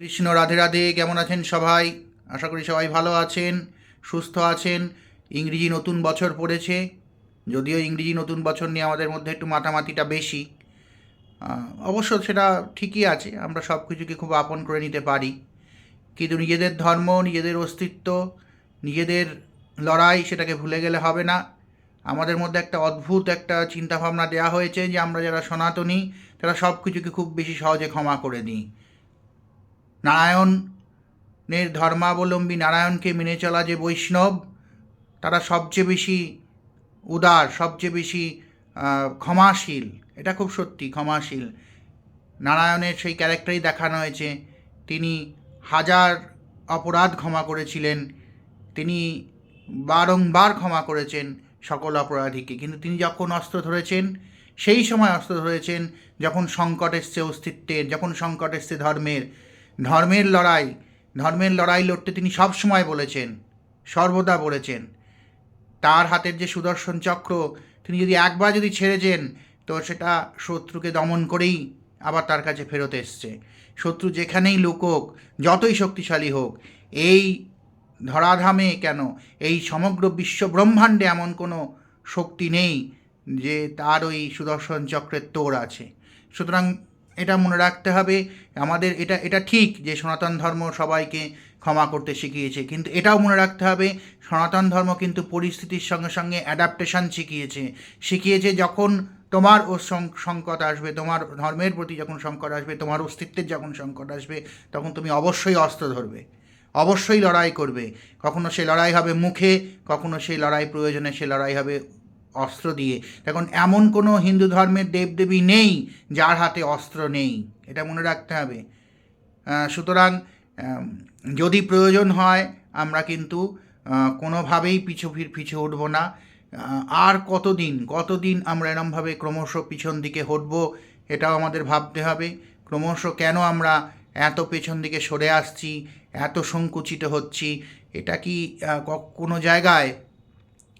কৃষ্ণ রাধে রাধে, কেমন আছেন সবাই? আশা করি সবাই ভালো আছেন, সুস্থ আছেন। ইংরেজি নতুন বছর পড়েছে, যদিও ইংরেজি নতুন বছর নিয়ে আমাদের মধ্যে একটু মাতামাতিটা বেশি। অবশ্য সেটা ঠিকই আছে, আমরা সব কিছুকে খুব আপন করে নিতে পারি। কিন্তু নিজেদের ধর্ম, নিজেদের অস্তিত্ব, নিজেদের লড়াই সেটাকে ভুলে গেলে হবে না। আমাদের মধ্যে একটা অদ্ভুত একটা চিন্তাভাবনা দেওয়া হয়েছে যে আমরা যারা সনাতনী, তারা সব কিছুকে খুব বেশি সহজে ক্ষমা করে দিই। নারায়ণের ধর্মাবলম্বী নারায়ণকে মেনে চলা যে বৈষ্ণব, তারা সবচেয়ে বেশি উদার, সবচেয়ে বেশি ক্ষমাশীল। এটা খুব সত্যি, ক্ষমাশীল। নারায়ণের সেই ক্যারেক্টারই দেখানো হয়েছে। তিনি হাজার অপরাধ ক্ষমা করেছিলেন। তিনি বারংবার ক্ষমা করেছেন সকল অপরাধীকে। কিন্তু তিনি যখন অস্ত্র ধরেছেন, সেই সময় অস্ত্র ধরেছেন, যখন সংকট এসছে অস্তিত্বের, যখন সংকট এসছে ধর্মের ধর্মের লড়াই ধর্মের লড়াই লড়তে তিনি সব সময় বলেছেন, সর্বদা বলেছেন। তার হাতের যে সুদর্শন চক্র, তিনি যদি একবার যদি ছেড়ে যান তো সেটা শত্রুকে দমন করেই আবার তার কাছে ফেরত এসছে। শত্রু যেখানেই লুকোক যতই শক্তিশালী হোক, এই ধরাধামে কেন, এই সমগ্র বিশ্ব ব্রহ্মাণ্ডে এমন কোনো শক্তি নেই যে তার ওই সুদর্শন চক্রের তোর আছে। সুতরাং এটা মনে রাখতে হবে, আমাদের এটা এটা ঠিক যে সনাতন ধর্ম সবাইকে ক্ষমা করতে শিখিয়েছে, কিন্তু এটাও মনে রাখতে হবে, সনাতন ধর্ম কিন্তু পরিস্থিতির সঙ্গে সঙ্গে অ্যাডাপ্টেশন শিখিয়েছে শিখিয়েছে যখন তোমার ও সংকট আসবে, তোমার ধর্মের প্রতি যখন সংকট আসবে, তোমার অস্তিত্বের যখন সংকট আসবে, তখন তুমি অবশ্যই অস্ত্র ধরবে, অবশ্যই লড়াই করবে, কখনো সে লড়াই হবে মুখে, কখনো সেই লড়াই প্রয়োজনে সে লড়াই হবে অস্ত্র দিয়ে। এখন এমন কোনো হিন্দু ধর্মের দেবদেবী নেই যার হাতে অস্ত্র নেই। এটা মনে রাখতে হবে। সুতরাং যদি প্রয়োজন হয়, আমরা কিন্তু কোনোভাবেই পিছু ফির, পিছু উঠব না। আর কতদিন কতদিন আমরা এরমভাবে ক্রমশ পিছন দিকে হটব, এটাও আমাদের ভাবতে হবে। ক্রমশ কেন আমরা এত পেছন দিকে সরে আসছি, এত সংকুচিত হচ্ছি, এটা কি, কোনো জায়গায়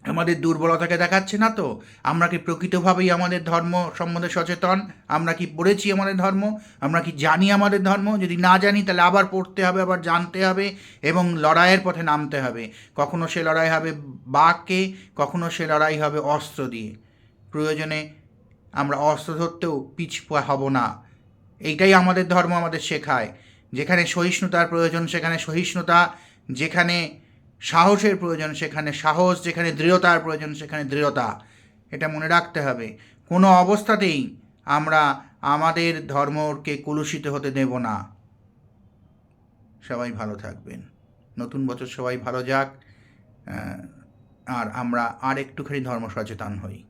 আমাদের দুর্বলতাকে দেখাচ্ছে না তো? আমরা কি প্রকৃতভাবেই আমাদের ধর্ম সম্বন্ধে সচেতন? আমরা কি পড়েছি আমাদের ধর্ম? আমরা কি জানি আমাদের ধর্ম? যদি না জানি, তাহলে আবার পড়তে হবে, আবার জানতে হবে এবং লড়াইয়ের পথে নামতে হবে। কখনো সে লড়াই হবে বাঘকে, কখনো সে লড়াই হবে অস্ত্র দিয়ে। প্রয়োজনে আমরা অস্ত্র ধরতেও পিছপা হব না। এইটাই আমাদের ধর্ম আমাদের শেখায়। যেখানে সহিষ্ণুতার প্রয়োজন, সেখানে সহিষ্ণুতা, যেখানে সাহসের প্রয়োজন, সেখানে সাহস, যেখানে দৃঢ়তার প্রয়োজন, সেখানে দৃঢ়তা। এটা মনে রাখতে হবে। কোনো অবস্থাতেই আমরা আমাদের ধর্মকে কলুষিত হতে দেব না। সবাই ভালো থাকবেন। নতুন বছর সবাই ভালো যাক আর আমরা আর একটুখানি ধর্ম সচেতন হই।